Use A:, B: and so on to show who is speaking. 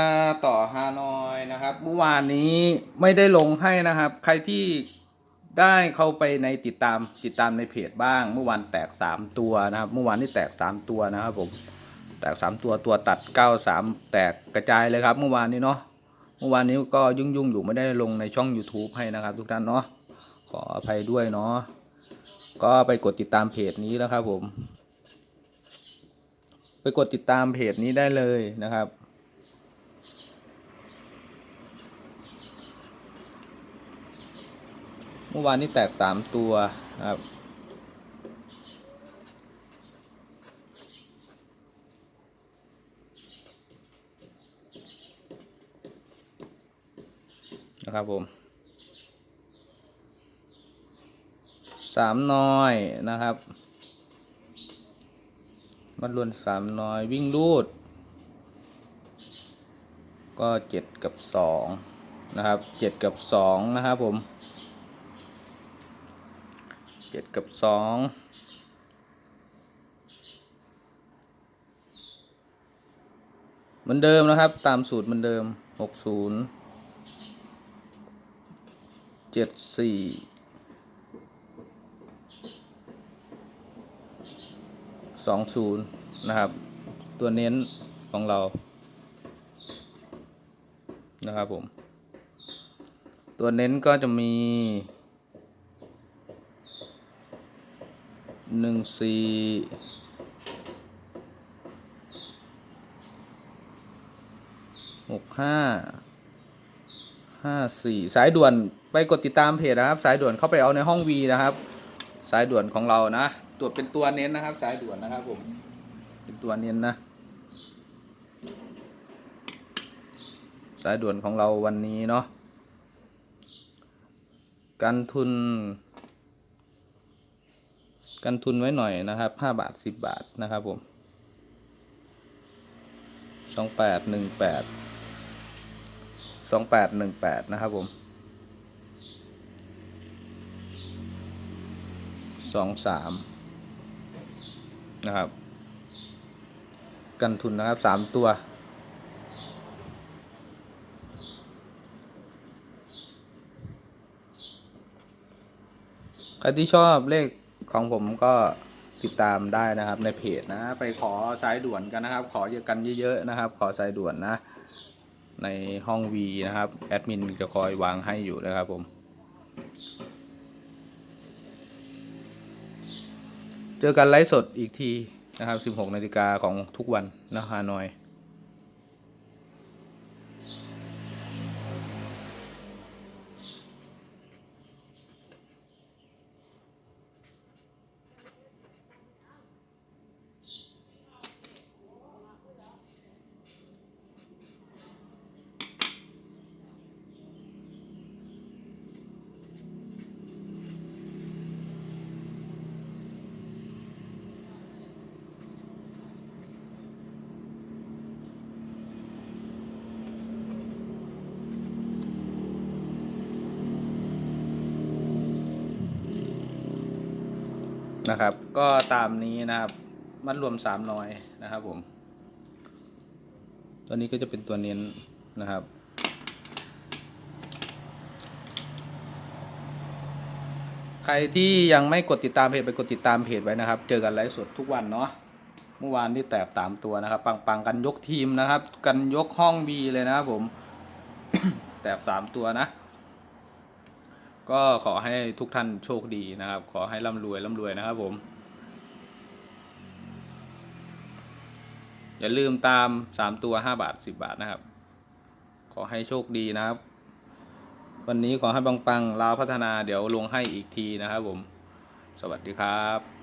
A: มาต่อฮานอยนะครับเมื่อวานนี้ไม่ได้ลงให้นะครับ ใครที่ได้เข้าไปในติดตามติดตามในเพจบ้าง เมื่อวานแตกสามตัวนะครับ เมื่อวานนี้แตกสามตัวนะครับผมแตกสามตัวตัวตัดเก้าสามแตกกระจายเลยครับ เมื่อวานนี้เนาะเมื่อวานนี้ก็ยุ่งยุ่งอยู่ไม่ได้ลงในช่อง YouTube ให้นะครับ ทุกท่านเนาะขออภัยด้วยเนาะก็ไปกดติดตามเพจนี้แล้วครับผม ไปกดติดตามเพจนี้ได้เลยนะครับ มื่อวานนี้แตกสามตัวนะครับนะครับผมสามน้อยนะครับมัดรวนสามน้อยวิ่งรูด ก็เจ็ดกับสองนะครับเจ็ดกับสองนะครับผม เจ็ดกับสองเหมือนเดิมนะครับ ตามสูตรเหมือนเดิมหกศูนย์เจ็ดสี่สองศูนย์นะครับ ตัวเน้นของเรา นะครับผม ตัวเน้นก็จะมี หนึ่งสี่หกห้าห้าสี่สายด่วนไปกดติดตามเพจนะครับ สายด่วนเข้าไปเอาในห้องวีนะครับ สายด่วนของเรานะตัวเป็นตัวเน้นนะครับ สายด่วนนะครับผมเป็นตัวเน้นนะ สายด่วนของเราวันนี้เนาะการทุน กันทุนไว้หน่อยนะครับห้าบาทสิบบาทนะครับผมสองแปดหนึ่งแปดสองแปดหนึ่งแปดนะครับผมสองสามนะครับ กันทุนนะครับสามตัวใครที่ชอบเลข ของผมก็ติดตามได้นะครับในเพจนะ ไปขอสายด่วนกันนะครับ ขอเยอะกันเยอะๆนะครับ ขอสายด่วนนะ ในห้อง V นะครับแอดมินจะคอยวางให้อยู่นะครับผม เจอกันไลฟ์สดอีกทีนะครับ 16นาฬิกาของทุกวันนะฮานอย นะครับ ก็ตามนี้นะครับ มัดรวมสามน้อยนะครับผม ตัวนี้ก็จะเป็นตัวเน้นนะครับใครที่ยังไม่กดติดตามเพจไปกดติดตามเพจไว้นะครับ เจอกันไลฟ์สดทุกวันเนาะ เมื่อวานที่แตกตามตัวนะครับ ปังๆกันยกทีมนะครับ กันยกห้องบีเลยนะครับผม แตกสามตัวนะ ก็ขอให้ทุกท่านโชคดีนะครับ ขอให้ร่ำรวยร่ำรวยนะครับผม อย่าลืมตามสามตัวห้าบาทสิบบาทนะครับ ขอให้โชคดีนะครับ วันนี้ขอให้ปังๆลาวพัฒนาเดี๋ยวลงให้อีกทีนะครับผม สวัสดีครับ